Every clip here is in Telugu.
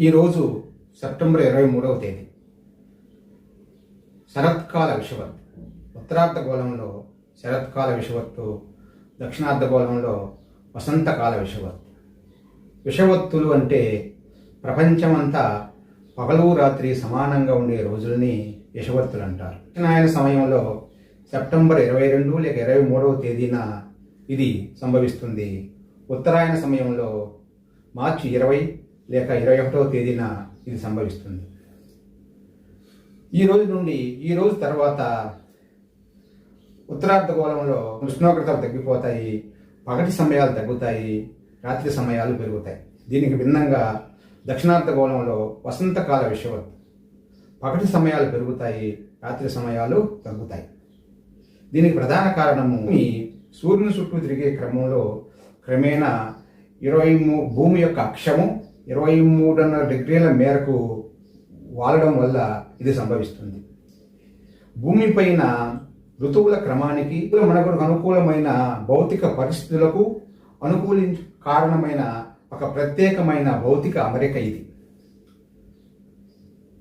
ఈరోజు సెప్టెంబర్ ఇరవై మూడవ తేదీ. శరత్కాల విషవత్ ఉత్తరార్ధగోళంలో శరత్కాల విషవత్తు దక్షిణార్ధగోళంలో వసంతకాల విషవత్ విషవత్తులు అంటే ప్రపంచమంతా పగలు రాత్రి సమానంగా ఉండే రోజుల్ని విషవత్తులు అంటారు. దక్షిణాయన సమయంలో సెప్టెంబర్ ఇరవై రెండు లేక ఇరవై మూడవ తేదీన ఇది సంభవిస్తుంది. ఉత్తరాయణ సమయంలో మార్చి ఇరవై లేక ఇరవై ఒకటవ తేదీన ఇది సంభవిస్తుంది. ఈ రోజు నుండి ఈ రోజు తర్వాత ఉత్తరార్ధగోళంలో ఉష్ణోగ్రతలు తగ్గిపోతాయి పగటి సమయాలు తగ్గుతాయి రాత్రి సమయాలు పెరుగుతాయి. దీనికి భిన్నంగా దక్షిణార్ధగోళంలో వసంతకాల విషవత్ పగటి సమయాలు పెరుగుతాయి రాత్రి సమయాలు తగ్గుతాయి. దీనికి ప్రధాన కారణము ఈ సూర్యుని చుట్టూ తిరిగే క్రమంలో క్రమేణా ఇరవై భూమి యొక్క అక్షము ఇరవై మూడున్నర డిగ్రీల మేరకు వాలడం వల్ల ఇది సంభవిస్తుంది. భూమిపైన ఋతువుల క్రమానికి మనకు అనుకూలమైన భౌతిక పరిస్థితులకు అనుకూలి కారణమైన ఒక ప్రత్యేకమైన భౌతిక అమరిక ఇది.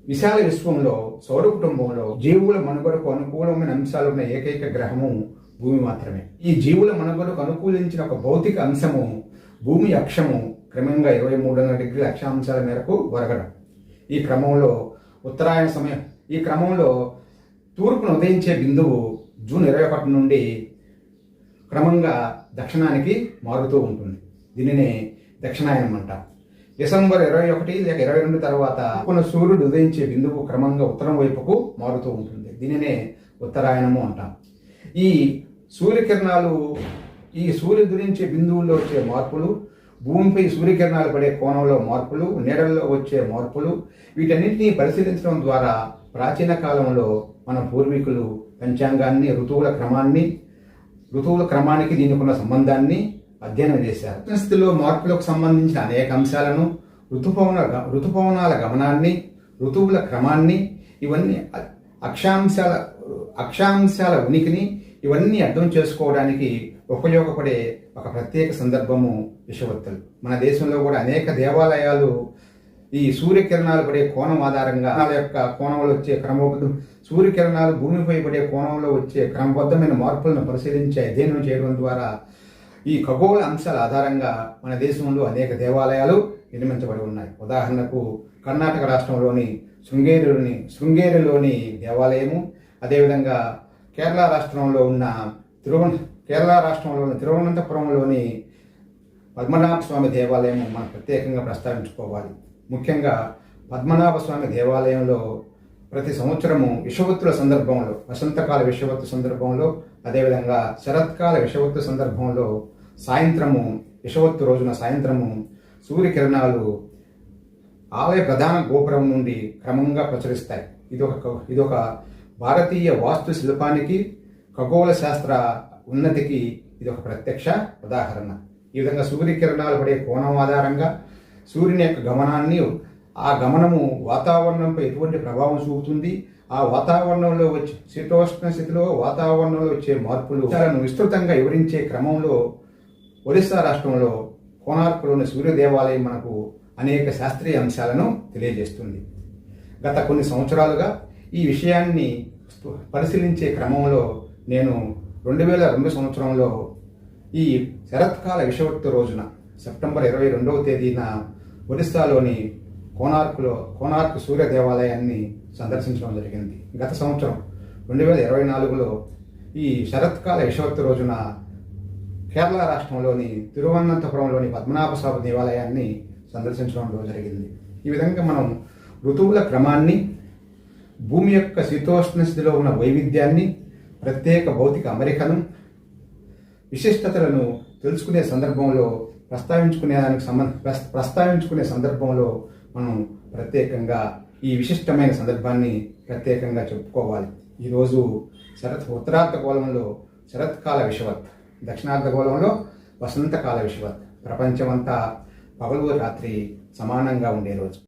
విశాల విశ్వంలో సౌర కుటుంబంలో జీవుల మనుగడకు అనుకూలమైన అంశాలు ఉన్న ఏకైక గ్రహము భూమి మాత్రమే. ఈ జీవుల మనుగడకు అనుకూలించిన ఒక భౌతిక అంశము భూమి అక్షము క్రమంగా ఇరవై మూడున్నర డిగ్రీల అక్షాంశాల మేరకు ఒరగడం ఈ క్రమంలో ఉత్తరాయణ సమయం ఈ క్రమంలో తూర్పును ఉదయించే బిందువు జూన్ ఇరవై ఒకటి నుండి క్రమంగా దక్షిణానికి మారుతూ ఉంటుంది. దీనినే దక్షిణాయనం అంటారు. డిసెంబర్ ఇరవై ఒకటి లేక ఇరవై రెండు తర్వాత కొన్ని సూర్యుడు ఉదయించే బిందువు క్రమంగా ఉత్తరం వైపుకు మారుతూ ఉంటుంది. దీనినే ఉత్తరాయణము అంటాం ఈ సూర్యకిరణాలు ఈ సూర్యుడు ఉదయించే బిందువుల్లో వచ్చే మార్పులు భూమిపై సూర్యకిరణాలు పడే కోణంలో మార్పులు నీడల్లో వచ్చే మార్పులు వీటన్నింటినీ పరిశీలించడం ద్వారా ప్రాచీన కాలంలో మన పూర్వీకులు పంచాంగాన్ని ఋతువుల క్రమాన్ని ఋతువుల క్రమానికి దీనికి ఉన్న సంబంధాన్ని అధ్యయనం చేశారు. పరిస్థితిలో మార్పులకు సంబంధించిన అనేక అంశాలను ఋతుపవన ఋతుపవనాల గమనాన్ని ఋతువుల క్రమాన్ని ఇవన్నీ అక్షాంశాల అక్షాంశాల ఉనికిని ఇవన్నీ అర్థం చేసుకోవడానికి ఉపయోగపడే ఒక ప్రత్యేక సందర్భము విషవత్తులు మన దేశంలో కూడా అనేక దేవాలయాలు ఈ సూర్యకిరణాలు పడే కోణం ఆధారంగా వాళ్ళ యొక్క కోణంలో వచ్చే క్రమబద్ధం సూర్యకిరణాలు భూమిపై పడే కోణంలో వచ్చే క్రమబద్ధమైన మార్పులను పరిశీలించి అధ్యయనం చేయడం ద్వారా ఈ ఖగోళ అంశాల ఆధారంగా మన దేశంలో అనేక దేవాలయాలు నిర్మించబడి ఉన్నాయి. ఉదాహరణకు కర్ణాటక రాష్ట్రంలోని శృంగేరిలోని శృంగేరిలోని దేవాలయము అదేవిధంగా కేరళ రాష్ట్రంలో ఉన్న తిరువన కేరళ రాష్ట్రంలోని తిరువనంతపురంలోని పద్మనాభ స్వామి దేవాలయం మనం ప్రత్యేకంగా ప్రస్తావించుకోవాలి. ముఖ్యంగా పద్మనాభ స్వామి దేవాలయంలో ప్రతి సంవత్సరము విషవత్తుల సందర్భంలో వసంతకాల విషవత్తు సందర్భంలో అదేవిధంగా శరత్కాల విషవత్తు సందర్భంలో సాయంత్రము విషవత్తు రోజున సాయంత్రము సూర్యకిరణాలు ఆలయ ప్రధాన గోపురం నుండి క్రమంగా ప్రచురిస్తాయి. ఇది ఒక ఇది ఒక భారతీయ వాస్తు శిల్పానికి ఖగోళ శాస్త్ర ఉన్నతికి ఇది ఒక ప్రత్యక్ష ఉదాహరణ. ఈ విధంగా సూర్యకిరణాలు పడే కోణం ఆధారంగా సూర్యుని యొక్క గమనాన్ని ఆ గమనము వాతావరణంపై ఎటువంటి ప్రభావం చూపుతుంది ఆ వాతావరణంలో వచ్చే శీతోష్ణ స్థితిలో వాతావరణంలో వచ్చే మార్పులు విస్తృతంగా వివరించే క్రమంలో ఒరిస్సా రాష్ట్రంలో కోణార్కులోని సూర్య దేవాలయం మనకు అనేక శాస్త్రీయ అంశాలను తెలియజేస్తుంది. గత కొన్ని సంవత్సరాలుగా ఈ విషయాన్ని పరిశీలించే క్రమంలో నేను రెండు వేల రెండు సంవత్సరంలో ఈ శరత్కాల విషవత్తు రోజున సెప్టెంబర్ ఇరవై రెండవ తేదీన ఒరిస్సాలోని కోనార్కులో కోనార్క్ సూర్య దేవాలయాన్ని సందర్శించడం జరిగింది. గత సంవత్సరం రెండు వేల ఇరవై నాలుగులో ఈ శరత్కాల విషవత్తు రోజున కేరళ రాష్ట్రంలోని తిరువనంతపురంలోని పద్మనాభ స్వామి దేవాలయాన్ని సందర్శించడం జరిగింది. ఈ విధంగా మనం ఋతువుల క్రమాన్ని భూమి యొక్క శీతోష్ణ స్థితిలో ఉన్న వైవిధ్యాన్ని ప్రత్యేక భౌతిక అమరికను విశిష్టతలను తెలుసుకునే సందర్భంలో ప్రస్తావించుకునే దానికి సంబంధ ప్రస్తావించుకునే సందర్భంలో మనం ప్రత్యేకంగా ఈ విశిష్టమైన సందర్భాన్ని ప్రత్యేకంగా చెప్పుకోవాలి. ఈరోజు శరత్ ఉత్తరార్ధగోళంలో శరత్కాల విషవత్ దక్షిణార్ధగోళంలో వసంతకాల విషవత్ ప్రపంచమంతా పగలు రాత్రి సమానంగా ఉండే రోజు.